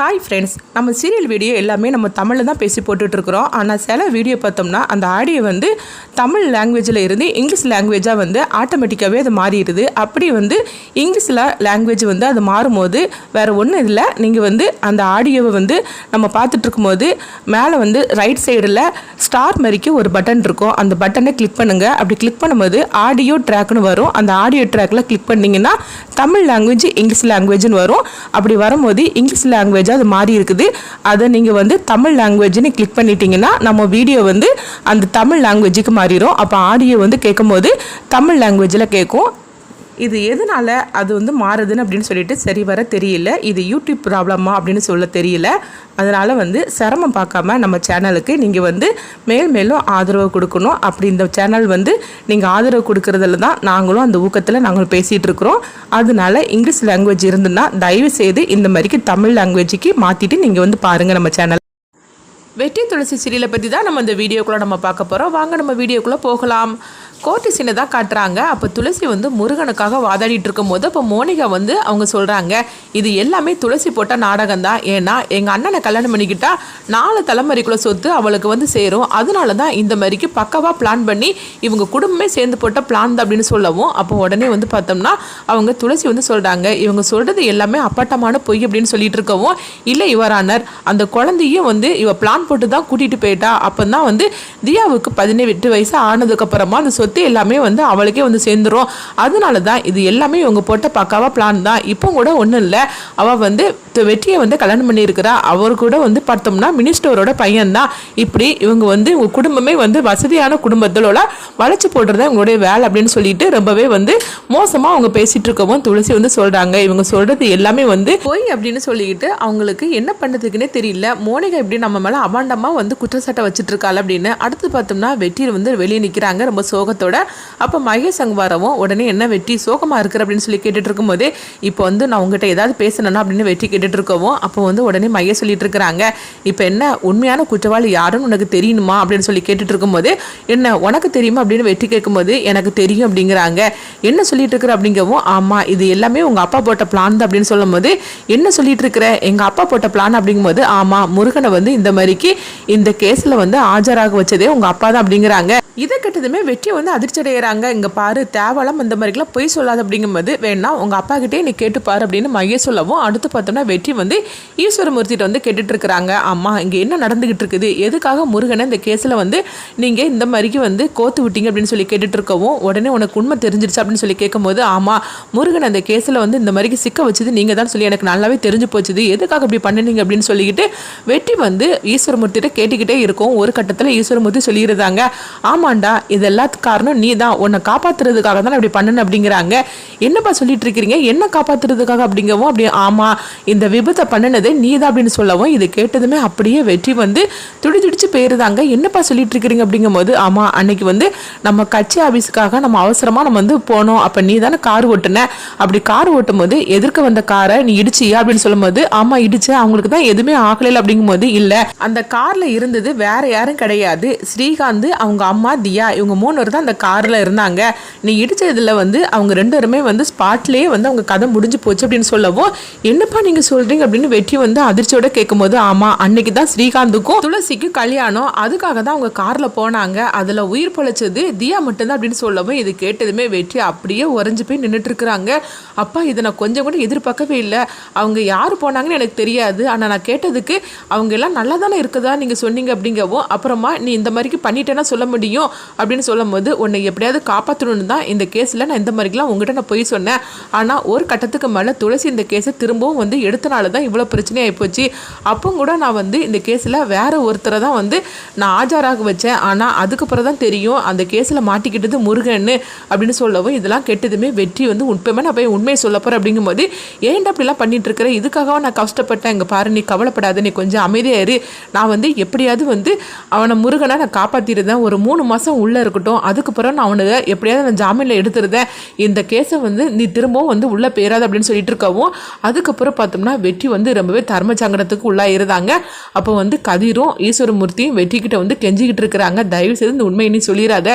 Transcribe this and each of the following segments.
Hi friends நம்ம serial video எல்லாமே நம்ம தமிழில் தான் பேசி போட்டுட்ருக்குறோம். ஆனால் சில வீடியோ பார்த்தோம்னா அந்த ஆடியோ வந்து தமிழ் லாங்குவேஜில் இருந்து இங்கிலீஷ் லாங்குவேஜாக வந்து ஆட்டோமேட்டிக்காகவே அது மாறிடுது. அப்படி வந்து இங்கிலீஷில் லாங்குவேஜ் வந்து அது மாறும்போது வேறு ஒன்றும் இல்லை. நீங்கள் வந்து அந்த ஆடியோவை வந்து நம்ம பார்த்துட்ருக்கும்போது மேலே வந்து ரைட் சைடில் ஸ்டார் மாதிரிக்கு ஒரு பட்டன் இருக்கும். அந்த பட்டனை கிளிக் பண்ணுங்கள் அப்படி கிளிக் பண்ணும்போது ஆடியோ ட்ராக்னு வரும். அந்த ஆடியோ ட்ராக்கில் கிளிக் பண்ணிங்கன்னா தமிழ் லாங்குவேஜ் இங்கிலீஷ் லாங்குவேஜ்னு வரும். அப்படி வரும்போது இங்கிலீஷ் லாங்குவேஜ் லாங்குவேஜாக அது மாறி இருக்குது. அதை நீங்கள் வந்து தமிழ் லாங்குவேஜ்னு கிளிக் பண்ணிட்டீங்கன்னா நம்ம வீடியோ வந்து அந்த தமிழ் லாங்குவேஜுக்கு மாறிடும் அப்போ ஆடியோ வந்து கேட்கும்போது தமிழ் லாங்குவேஜில் கேட்கும். இது எதனால் அது வந்து மாறுதுன்னு அப்படின்னு சொல்லிட்டு சரி வர தெரியல. இது யூடியூப் ப்ராப்ளமா அப்படின்னு சொல்ல தெரியல. அதனால் வந்து சிரமம் பார்க்காம நம்ம சேனலுக்கு நீங்கள் வந்து மேல் மேலும் ஆதரவு கொடுக்கணும். அப்படி இந்த சேனல் வந்து நீங்கள் ஆதரவு கொடுக்கறதுல தான் நாங்களும் அந்த ஊக்கத்தில் நாங்கள் பேசிகிட்டு இருக்கிறோம். அதனால இங்கிலீஷ் லாங்குவேஜ் இருந்துன்னா தயவு செய்து இந்த மாதிரிக்கு தமிழ் லாங்குவேஜுக்கு மாற்றிட்டு நீங்கள் வந்து பாருங்கள் நம்ம சேனல். வெற்றி துளசி சீரியலை பற்றி தான் நம்ம இந்த வீடியோக்குள்ளே நம்ம பார்க்க போகிறோம் வாங்க நம்ம வீடியோக்குள்ளே போகலாம். கோர்ட்டு சீனை தான் காட்டுறாங்க. அப்போ துளசி வந்து முருகனுக்காக வாதாடிட்டு இருக்கும்போது அப்போ மோனிகா வந்து அவங்க சொல்கிறாங்க இது எல்லாமே துளசி போட்ட நாடகம் தான். ஏன்னா எங்கள் அண்ணனை கல்யாணம் பண்ணிக்கிட்டா நாலு தலைமுறைக்குள்ள சொத்து அவளுக்கு வந்து சேரும். அதனால தான் இந்த மாதிரிக்கு பக்கவாக பிளான் பண்ணி இவங்க குடும்பமே சேர்ந்து போட்ட பிளான் தான் அப்படின்னு சொல்லவும் அப்போ உடனே வந்து பார்த்தோம்னா அவங்க துளசி வந்து சொல்கிறாங்க இவங்க சொல்கிறது எல்லாமே அப்பட்டமான பொய் அப்படின்னு சொல்லிட்டு இருக்கவும் இல்லை இவரானர் அந்த குழந்தையும் வந்து இவ பிளான் போட்டு தான் கூட்டிகிட்டு போயிட்டா. அப்போ தான் வந்து தியாவுக்கு பதினெட்டு வயசு ஆனதுக்கப்புறமா அந்த சொத்து எல்லாமே வந்து அவளுக்கே வந்து சேர்ந்துரும். அதனால தான் இது எல்லாமே இவங்க போட்ட பக்காவாக பிளான் தான். இப்போ கூட ஒன்றும் இல்லை. அவள் வந்து வெற்றியை வந்து கல்யாணம் பண்ணியிருக்கிறா. அவர் கூட வந்து பார்த்தோம்னா மினிஸ்டரோட பையன்தான். இப்படி இவங்க வந்து இவங்க குடும்பமே வந்து வசதியான குடும்பத்திலோட வளைச்சு போடுறது இவங்களுடைய வேலை அப்படின்னு சொல்லிட்டு ரொம்பவே வந்து மோசமாக அவங்க பேசிகிட்டு இருக்கவும் துளசி வந்து சொல்கிறாங்க இவங்க சொல்கிறது எல்லாமே வந்து பொய் அப்படின்னு சொல்லிக்கிட்டு அவங்களுக்கு என்ன பண்ணுறதுக்குன்னே தெரியல. மோனிகா இப்படி நம்ம மேலே அபாண்டமாக வந்து குற்றச்சாட்டை வச்சுட்டு இருக்காள் அப்படின்னு அடுத்து பார்த்தோம்னா வெற்றியில் வந்து வெளியே நிற்கிறாங்க ரொம்ப சோகத்தை சோகத்தோட அப்போ மகேஷ் அங்கே வரவும் உடனே என்ன வெற்றி சோகமாக இருக்கிற அப்படின்னு சொல்லி கேட்டுட்டு இருக்கும்போது இப்போ வந்து நான் உங்ககிட்ட ஏதாவது பேசணும்னா அப்படின்னு வெற்றி கேட்டுட்டு இருக்கவும் அப்போ வந்து உடனே மகேஷ் சொல்லிட்டு இருக்கிறாங்க இப்போ என்ன உண்மையான குற்றவாளி யாருன்னு உனக்கு தெரியணுமா அப்படின்னு சொல்லி கேட்டுட்டு இருக்கும்போது என்ன உனக்கு தெரியுமா அப்படின்னு வெற்றி கேட்கும்போது எனக்கு தெரியும் அப்படிங்கிறாங்க. என்ன சொல்லிட்டு இருக்கிற அப்படிங்கவும் ஆமாம் இது எல்லாமே உங்கள் அப்பா போட்ட பிளான் தான் அப்படின்னு சொல்லும்போது என்ன சொல்லிட்டு இருக்கிற எங்கள் அப்பா போட்ட பிளான் அப்படிங்கும்போது ஆமாம் முருகனை வந்து இந்த மாதிரிக்கு இந்த கேஸில் வந்து ஆஜராக வச்சதே உங்கள் அப்பா தான் அப்படிங்கிறாங்க. இதை கெட்டதுமே வெற்றி வந்து அதிர்ச்சி அடைகிறாங்க இங்கே பாரு தேவலாம் இந்த மாதிரிக்கெல்லாம் பொய் சொல்லாது அப்படிங்கும்போது வேணா உங்கள் அப்பா கிட்டே நீ கேட்டுப்பார் அப்படின்னு மைய சொல்லவும் அடுத்து பார்த்தோம்னா வெற்றி வந்து ஈஸ்வரமூர்த்திட்ட வந்து கேட்டுட்டு இருக்கிறாங்க அம்மா இங்கே என்ன நடந்துகிட்டு இருக்குது எதுக்காக முருகனை இந்த கேஸில் வந்து நீங்கள் இந்த மாதிரிக்கு வந்து கோத்து விட்டீங்க அப்படின்னு சொல்லி கேட்டுட்டு இருக்கவும் உடனே உனக்கு உண்மை தெரிஞ்சிருச்சு அப்படின்னு சொல்லி கேட்கும்போது ஆமாம் முருகன் அந்த கேஸில் வந்து இந்த மாதிரிக்கு சிக்க வச்சது நீங்கள் தான் சொல்லி எனக்கு நல்லாவே தெரிஞ்சு போச்சுது. எதுக்காக இப்படி பண்ணினீங்க அப்படின்னு சொல்லிக்கிட்டு வெற்றி வந்து ஈஸ்வரமூர்த்திட்ட கேட்டுக்கிட்டே இருக்கும். ஒரு கட்டத்தில் ஈஸ்வரமூர்த்தி சொல்லிடுறாங்க ஆமாண்டா இது எல்லாத்துக்கு காரணம் நீ தான் உன்னை காப்பாத்துறதுக்காக தான் இப்படி பண்ணணும் அப்படிங்கிறாங்க. என்னப்பா சொல்லிட்டு இருக்கிறீங்க என்ன காப்பாத்துறதுக்காக அப்படிங்கவும் அப்படி ஆமாம் இந்த விபத்தை பண்ணினதே நீ தான் அப்படின்னு சொல்லவும் இது கேட்டதுமே அப்படியே வெற்றி வந்து துடி துடிச்சு போயிருந்தாங்க என்னப்பா சொல்லிட்டு இருக்கிறீங்க அப்படிங்கும்போது ஆமாம் அன்னைக்கு வந்து நம்ம கட்சி ஆஃபீஸுக்காக நம்ம அவசரமாக நம்ம வந்து போனோம். அப்போ நீ தானே கார் ஓட்டுன. அப்படி கார் ஓட்டும் போது எதிர்க்க வந்த காரை நீ இடிச்சியா அப்படின்னு சொல்லும்போது ஆமாம் இடிச்சு அவங்களுக்கு தான் எதுவுமே ஆகலைல அப்படிங்கும்போது இல்லை. அந்த காரில் இருந்தது வேற யாரும் கிடையாது. ஸ்ரீகாந்த் அவங்க அம்மா தியா இவங்க மூணு பேர் தான் அந்த காரில் இருந்தாங்க. நீ இடித்ததில் வந்து அவங்க ரெண்டு பேருமே வந்து ஸ்பாட்லேயே வந்து அவங்க கதை முடிஞ்சு போச்சு அப்படின்னு சொல்லவும் என்னப்பா நீங்கள் சொல்கிறீங்க அப்படின்னு வெற்றி வந்து அதிர்ச்சியோட கேட்கும்போது ஆமாம் அன்னைக்கு தான் ஸ்ரீகாந்துக்கும் துளசிக்கும் கல்யாணம். அதுக்காக தான் அவங்க காரில் போனாங்க. அதில் உயிர் பொழைச்சது தியா மட்டும்தான் அப்படின்னு சொல்லவும் இது கேட்டதுமே வெற்றி அப்படியே உறைஞ்சு போய் நின்றுட்டு இருக்கிறாங்க அப்பா இதை நான் கொஞ்சம் கூட எதிர்பார்க்கவே இல்லை. அவங்க யார் போனாங்கன்னு எனக்கு தெரியாது. ஆனால் நான் கேட்டதுக்கு அவங்க எல்லாம் நல்லா தானே இருக்குதா நீங்கள் சொன்னீங்க அப்படிங்கவும் அப்புறமா நீ இந்த மாதிரிக்கு பண்ணிட்டேன்னா சொல்ல முடியும். அப்படின்னு சொல்லும்போது உன்னை எப்படியாவது காப்பாற்றணும்னு தான் இந்த கேஸில் நான் இந்த மாதிரிக்கெலாம் உங்ககிட்ட நான் போய் சொன்னேன். ஆனால் ஒரு கட்டத்துக்கு மேலே துளசி இந்த கேஸை திரும்பவும் வந்து எடுத்தனால தான் இவ்வளோ பிரச்சனையாக ஆகிப்போச்சு அப்போ கூட நான் வந்து இந்த கேஸில் வேறு ஒருத்தரை தான் வந்து நான் ஆஜராக வச்சேன். ஆனால் அதுக்கப்புறம் தான் தெரியும் அந்த கேஸில் மாட்டிக்கிட்டது முருகன்னு அப்படின்னு சொல்லவும் இதெல்லாம் கெட்டதுமே வெற்றி வந்து உண்மையுமே நான் போய் உண்மையை சொல்ல போகிறேன் அப்படிங்கும்போது ஏன்டா அப்படிலாம் பண்ணிட்டு இருக்கிறேன் இதுக்காக நான் கஷ்டப்பட்டேன். இங்கே பாரு நீ கவலைப்படாத. நீ கொஞ்சம் அமைதியாக இரு. நான் வந்து எப்படியாவது வந்து அவனை முருகனை நான் காப்பாற்றிருந்தேன் ஒரு மூணு மாதம் உள்ளே இருக்கட்டும் அதுக்கப்புறம் நான் அவனுக்கு எப்படியாவது நான் ஜாமீனில் எடுத்துருந்தேன் இந்த கேஸை வந்து நீ திரும்பவும் வந்து உள்ளே பேராது அப்படின்னு சொல்லிட்டு இருக்கவும் அதுக்கப்புறம் பார்த்தோம்னா வெற்றி வந்து ரொம்பவே தர்ம சங்கடத்துக்கு உள்ளாயிருந்தாங்க. அப்போ வந்து கதிரும் ஈஸ்வரமூர்த்தியும் வெற்றிக்கிட்ட வந்து கெஞ்சிக்கிட்டு இருக்கிறாங்க. தயவு செய்து இந்த உண்மையை நீ சொல்லிடாத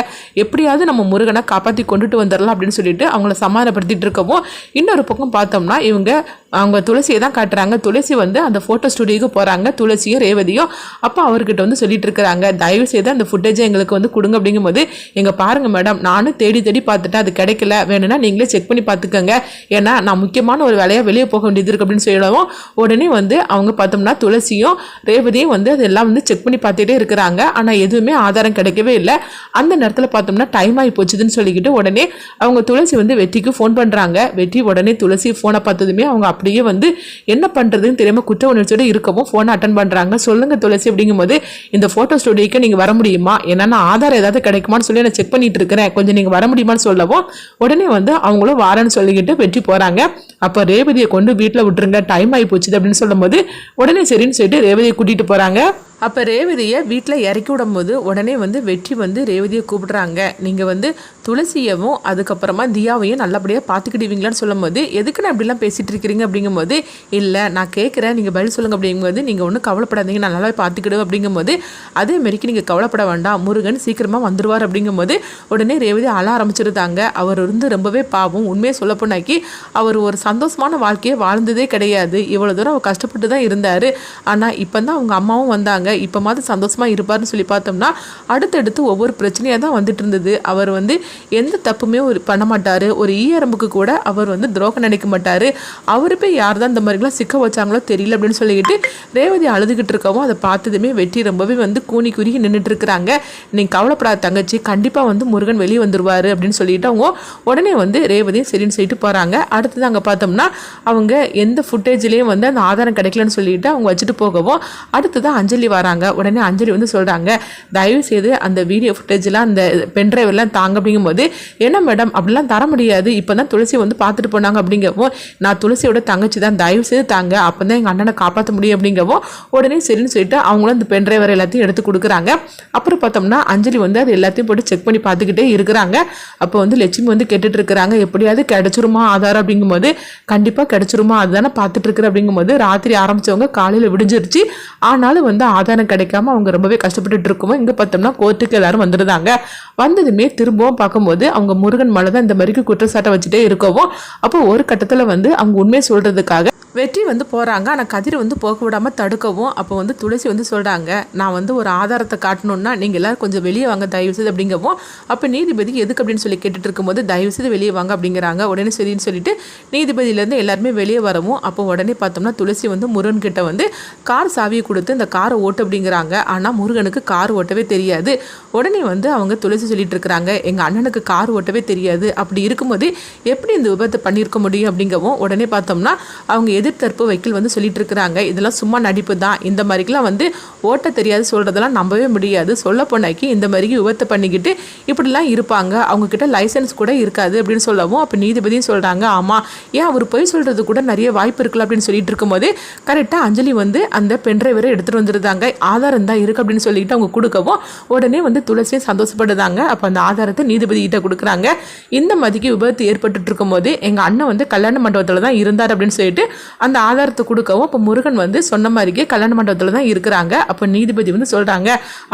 எப்படியாவது நம்ம முருகனை காப்பாற்றி கொண்டுட்டு வந்துடலாம் அப்படின்னு சொல்லிட்டு அவங்கள சமாதானப்படுத்திட்டு இருக்கவும் இன்னொரு பக்கம் பார்த்தோம்னா இவங்க அவங்க துளசியை தான் காட்டுறாங்க. துளசி வந்து அந்த ஃபோட்டோ ஸ்டுடியோக்கு போகிறாங்க துளசியும் ரேவதியும். அப்போ அவர்கிட்ட வந்து சொல்லிட்டு இருக்கிறாங்க. தயவு செய்து அந்த ஃபுட்டேஜை எங்களுக்கு வந்து கொடுங்க அப்படிங்கும்போது எங்கள் பாருங்கள் மேடம் நானும் தேடி தேடி பார்த்துட்டேன். அது கிடைக்கல. வேணும்னா நீங்களே செக் பண்ணி பார்த்துக்கோங்க. ஏன்னா நான் முக்கியமான ஒரு வேலையாக வெளியே போக வேண்டியது இருக்கு அப்படின்னு சொல்லவும் உடனே வந்து அவங்க பார்த்தோம்னா துளசியும் ரேவதியும் வந்து அதெல்லாம் வந்து செக் பண்ணி பார்த்துட்டே இருக்கிறாங்க. ஆனால் எதுவுமே ஆதாரம் கிடைக்கவே இல்லை. அந்த நேரத்தில் பார்த்தோம்னா டைம் ஆகி போச்சுதுன்னு சொல்லிக்கிட்டு உடனே அவங்க துளசி வந்து வெற்றிக்கு ஃபோன் பண்ணுறாங்க வெற்றி உடனே துளசி ஃபோனை பார்த்ததுமே அவங்க அப்படியே வந்து என்ன பண்ணுறதுன்னு தெரியாமல் குற்ற உணர்ச்சியோட இருக்கவும் ஃபோனை அட்டன் பண்ணுறாங்க சொல்லுங்கள் துளசி அப்படிங்கும்போது இந்த ஃபோட்டோ ஸ்டுடியோக்கு நீங்கள் வர முடியுமா? ஏன்னா ஆதாரம் ஏதாவது கிடைக்குமான்னு சொல்லி நான் செக் பண்ணிட்டு இருக்கிறேன். கொஞ்சம் நீங்கள் வர முடியுமான்னு சொல்லவும் உடனே வந்து அவங்களும் வாரேன்னு சொல்லிக்கிட்டு வெற்றி போகிறாங்க அப்போ ரேவதியை கொண்டு வீட்டில் விட்டுருங்க டைம் ஆகி போச்சுது அப்படின்னு சொல்லும்போது உடனே சரின்னு சொல்லிட்டு ரேவதியை கூட்டிகிட்டு போகிறாங்க அப்போ ரேவதியை வீட்டில் இறக்கி விடும்போது உடனே வந்து வெற்றி வந்து ரேவதியை கூப்பிடுறாங்க. நீங்கள் வந்து துளசியவும் அதுக்கப்புறமா தியாவையும் நல்லபடியாக பார்த்துக்கிடுவீங்களான்னு சொல்லும்போது எதுக்கு நான் இப்படிலாம் பேசிகிட்டு இருக்கிறீங்க? அப்படிங்கும்போது இல்லை நான் கேட்குறேன் நீங்கள் பதில் சொல்லுங்கள் அப்படிங்கும்போது நீங்கள் ஒன்றும் கவலைப்படாதீங்க நான் நல்லாவே பார்த்துக்கிடுவேன். அப்படிங்கும்போது அதே மாதிரிக்கு நீங்கள் கவலைப்பட வேண்டாம் முருகன் சீக்கிரமாக வந்துடுவார் அப்படிங்கும்போது உடனே ரேவதி அழ ஆரம்பிச்சிருந்தாங்க. அவர் இருந்து ரொம்பவே பாவம். உண்மையை சொல்லப்போனாக்கி அவர் ஒரு சந்தோஷமான வாழ்க்கையை வாழ்ந்ததே கிடையாது. இவ்வளோ தூரம் அவர் கஷ்டப்பட்டு தான் இருந்தார். ஆனால் இப்போ தான் அவங்க அம்மாவும் வந்தாங்க. இப்போ மாதிரி சந்தோஷமாக இருப்பார்னு சொல்லி பார்த்தோம்னா அடுத்தடுத்து ஒவ்வொரு பிரச்சனையாக தான் வந்துட்டு இருந்தது. அவர் வந்து எந்த தப்புமே ஒரு பண்ண மாட்டார். ஒரு ஈயரம்புக்கு கூட அவர் வந்து துரோகம் நினைக்க மாட்டார். அவர் போய் யார் தான் இந்த மாதிரிலாம் சிக்க வச்சாங்களோ தெரியல அப்படின்னு சொல்லிக்கிட்டு ரேவதி அழுதுகிட்டு இருக்கவும் அதை பார்த்ததுமே வெட்டி ரொம்பவே வந்து கூனி குறுகி நின்றுட்டு இருக்கிறாங்க. நீங்கள் கவலைப்படாத தங்கச்சி கண்டிப்பாக வந்து முருகன் வெளியே வந்துடுவார் அப்படின்னு சொல்லிட்டு அவங்க உடனே வந்து ரேவதியும் சரின்னு சொல்லிட்டு போகிறாங்க அடுத்தது அங்கே பார்த்தோம்னா அவங்க எந்த ஃபுட்டேஜ்லேயும் வந்து அந்த ஆதாரம் கிடைக்கலன்னு சொல்லிட்டு அவங்க வச்சுட்டு போகவும் அடுத்ததான் அஞ்சலி வராங்க. உடனே அஞ்சலி வந்து சொல்கிறாங்க தயவு செய்து அந்த வீடியோ ஃபுட்டேஜ்லாம் அந்த பென்ட்ரைவெல்லாம் தாங்க. அப்படிங்கும்போது என்ன மேடம் அப்படிலாம் தர முடியாது. இப்போ தான் துளசி வந்து பார்த்துட்டு போனாங்க. அப்படிங்கவும் நான் துளசியோட தங்கச்சி தான். தயவு செய்து தாங்க. அப்போ தான் எங்கள் அண்ணனை காப்பாற்ற முடியும். அப்படிங்கவும் உடனே சரின்னு சொல்லிட்டு அவங்களும் அந்த பென்ட்ரைவர் எல்லாத்தையும் எடுத்து கொடுக்குறாங்க. அப்புறம் பார்த்தோம்னா அஞ்சலி வந்து அது எல்லாத்தையும் போட்டு செக் பண்ணி பார்த்துக்கிட்டே இருக்கிறாங்க. அப்போ வந்து லட்சுமி வந்து கேட்டுட்டு இருக்கிறாங்க எப்படியாவது கிடச்சிருமா ஆதாரம்? அப்படிங்கும்போது கண்டிப்பாக கிடச்சிருமா. அதுதானே பார்த்துட்டு இருக்கிற. அப்படிங்கும்போது ராத்திரி ஆரம்பிச்சவங்க காலையில் விடிஞ்சிருச்சு. ஆனாலும் வந்து ஆதாரம் கிடைக்காம அவங்க ரொம்பவே கஷ்டப்பட்டுட்டு இருக்கோம் இங்கே பார்த்தோம்னா கோர்ட்டுக்கு எல்லாரும் வந்துருந்தாங்க. வந்ததுமே திரும்பவும் பார்க்கும்போது அவங்க முருகன் மேலே தான் இந்த மாதிரி குற்றச்சாட்டை வச்சுட்டே இருக்கவும் அப்போ ஒரு கட்டத்தில் வந்து அவங்க உண்மையை சொல்கிறதுக்காக வெற்றி வந்து போகிறாங்க ஆனால் கதிர் வந்து போக விடாமல் தடுக்கவும் அப்போ வந்து துளசி வந்து சொல்கிறாங்க நான் வந்து ஒரு ஆதாரத்தை காட்டணும்னா நீங்கள் எல்லோரும் கொஞ்சம் வெளியே வாங்க தயவு செய்து அப்படிங்கவும் அப்போ நீதிபதி எதுக்கு அப்படின்னு சொல்லி கேட்டுட்டு இருக்கும்போது தயவு செய்து வெளியே வாங்க அப்படிங்கிறாங்க. உடனே சரின்னு சொல்லிட்டு நீதிபதியிலேருந்து எல்லாருமே வெளியே வரவும் அப்போ உடனே பார்த்தோம்னா துளசி வந்து முருகன் கிட்ட வந்து கார் சாவியை கொடுத்து இந்த காரை ஓட்டு அப்படிங்கிறாங்க. ஆனால் முருகனுக்கு கார் ஓட்டவே தெரியாது. உடனே வந்து அவங்க துளசி சொல்லிட்டு இருக்கிறாங்க. எங்கள் அண்ணனுக்கு கார் ஓட்டவே தெரியாது. அப்படி இருக்கும்போது எப்படி இந்த விபத்தை பண்ணியிருக்க முடியும் அப்படிங்கவும் உடனே பார்த்தோம்னா அவங்க எதிர்த்தரப்பு வைக்கல் வந்து சொல்லிட்டு இருக்கிறாங்க. இதெல்லாம் சும்மா நடிப்பு தான். இந்த மாதிரிக்கெல்லாம் வந்து ஓட்ட தெரியாது சொல்கிறதெல்லாம் நம்பவே முடியாது. சொல்ல போனாக்கி இந்த மாதிரி விபத்தை பண்ணிக்கிட்டு இப்படிலாம் இருப்பாங்க. அவங்க கிட்ட லைசன்ஸ் கூட இருக்காது அப்படின்னு சொல்லவும் அப்போ நீதிபதியும் சொல்கிறாங்க ஆமாம் ஏன் அவர் போய் சொல்கிறது கூட நிறைய வாய்ப்பு இருக்குல்ல அப்படின்னு சொல்லிட்டு இருக்கும்போது கரெக்டாக அஞ்சலி வந்து அந்த பென்ட்ரைவரை எடுத்துகிட்டு வந்துருந்தாங்க. ஆதாரம் தான் இருக்குது அப்படின்னு சொல்லிட்டு அவங்க கொடுக்கவும் உடனே வந்து துளசியும் சந்தோஷப்படுதாங்க அப்போ அந்த ஆதாரத்தை நீதிபதி கிட்ட கொடுக்குறாங்க. இந்த மாதிரிக்கு விபத்து ஏற்பட்டு இருக்கும்போது எங்கள் அண்ணன் வந்து கல்யாண மண்டபத்தில் தான் இருந்தார் அப்படின்னு சொல்லிட்டு அந்த ஆதாரத்தை கொடுக்கவும் அப்போ முருகன் வந்து சொன்ன மாதிரிக்கே கல்யாண மண்டபத்தில் தான் இருக்கிறாங்க. அப்போ நீதிபதி வந்து சொல்கிறாங்க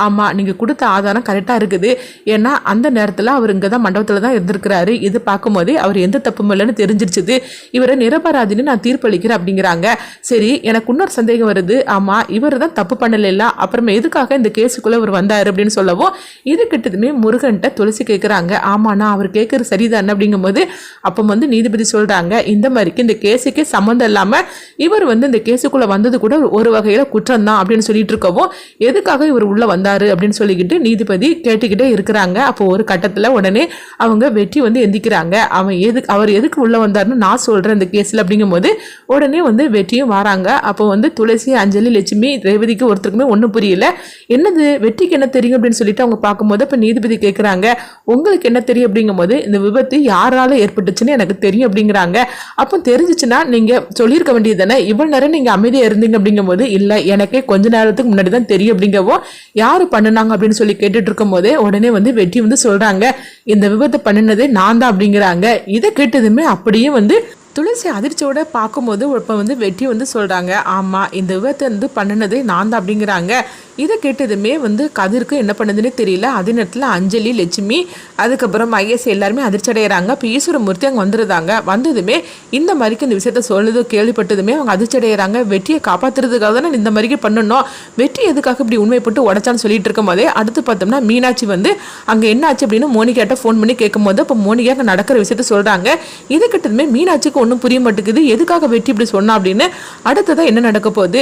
ஆமாம் நீங்கள் கொடுத்த ஆதாரம் கரெக்டாக இருக்குது. ஏன்னா அந்த நேரத்தில் அவர் இங்கே தான் மண்டபத்தில் தான் இருந்திருக்கிறாரு. இது பார்க்கும்போதே அவர் எந்த தப்பும் இல்லைன்னு தெரிஞ்சிருச்சுது. இவரை நிரபராதின்னு நான் தீர்ப்பளிக்கிறேன் அப்படிங்கிறாங்க. சரி எனக்கு இன்னொரு சந்தேகம் வருது. ஆமாம் இவர் தான் தப்பு பண்ணல அப்புறமே எதுக்காக இந்த கேஸுக்குள்ளே அவர் வந்தார் அப்படின்னு சொல்லவும் இது கிட்டதுமே முருகன்கிட்ட துளசி கேட்குறாங்க ஆமாண்ணா அவர் கேட்குறது சரிதானே அப்படிங்கும்போது அப்போ வந்து நீதிபதி சொல்கிறாங்க இந்த மாதிரிக்கு இந்த கேஸுக்கே சம்மந்தம் இல்லாமல் இவர் வந்து இந்த கேஸுக்குள்ளே வந்தது கூட ஒரு வகையில் குற்றம் தான் அப்படின்னு சொல்லிட்டு இருக்கவும் எதுக்காக இவர் உள்ளே வந்தார் அப்படின்னு சொல்லிக்கிட்டு நீதிபதி கேட்டுக்கிட்டே இருக்கிறாங்க. அப்போ ஒரு கட்டத்தில் உடனே அவங்க வெற்றி வந்து எந்திக்கிறாங்க. அவன் எதுக்கு அவர் எதுக்கு உள்ளே வந்தார்னு நான் சொல்கிறேன் இந்த கேஸில் அப்படிங்கும்போது உடனே வந்து வெற்றியும் வராங்க. அப்போ வந்து துளசி அஞ்சலி லட்சுமி ரேவதிக்கு ஒருத்தருக்குமே ஒன்றும் புரியல. என்னது வெற்றிக்கு என்ன தெரியும் அப்படின்னு சொல்லிட்டு அவங்க பார்க்கும்போது இப்போ நீதிபதி கேட்குறாங்க உங்களுக்கு என்ன தெரியும்? அப்படிங்கும்போது இந்த விபத்து யாரால ஏற்பட்டுச்சுன்னு எனக்கு தெரியும் அப்படிங்கிறாங்க. அப்போ தெரிஞ்சிச்சுன்னா நீங்கள் சொல்லியிருக்க வேண்டியது தானே இவ்வளோ நேரம் நீங்கள் அமைதியாக இருந்தீங்க அப்படிங்கும்போது இல்லை எனக்கே கொஞ்ச நேரத்துக்கு முன்னாடி தான் தெரியும் அப்படிங்கவோ யார் பண்ணுனாங்க? அப்படின்னு சொல்லி கேட்டுட்டு இருக்கும்போதே உடனே வந்து வெற்றி வந்து சொல்கிறாங்க இந்த விபத்தை பண்ணினதே நான் தான் அப்படிங்கிறாங்க. இதை கேட்டதுமே அப்படியே வந்து துளசி அதிர்ச்சியோட பார்க்கும்போது இப்போ வந்து வெற்றி வந்து சொல்கிறாங்க ஆமாம் இந்த விபத்தை வந்து பண்ணினதே நான் தான் அப்படிங்கிறாங்க. இதை கேட்டதுமே வந்து கதிருக்கு என்ன பண்ணுதுன்னு தெரியல. அதே நேரத்தில் அஞ்சலி லட்சுமி அதுக்கப்புறம் ஐஎஸ் எல்லாருமே அதிர்ச்சி அடைகிறாங்க இப்போ ஈஸ்வரமூர்த்தி அங்கே வந்துருந்தாங்க. வந்ததுமே இந்த மாதிரிக்கு இந்த விஷயத்த சொல்லுது கேள்விப்பட்டதுமே அவங்க அதிர்ச்சி அடைகிறாங்க வெற்றியை காப்பாற்றுறதுக்காக தானே இந்த மாதிரிக்கு பண்ணணும். வெற்றி எதுக்காக இப்படி உண்மைப்பட்டு உடச்சான்னு சொல்லிட்டு இருக்கும் போதே அடுத்து பார்த்தோம்னா மீனாட்சி வந்து அங்கே என்னாச்சு அப்படின்னு மோனிகாட்ட ஃபோன் பண்ணி கேட்கும்போது அப்போ மோனிகா அங்கே நடக்கிற விஷயத்த சொல்கிறாங்க இது கிட்டதுமே மீனாட்சிக்கு ஒன்றும் புரிய மாட்டேங்குது. எதுக்காக வெற்றி இப்படி சொன்னா அப்படின்னு அடுத்ததான் என்ன நடக்க போகுது?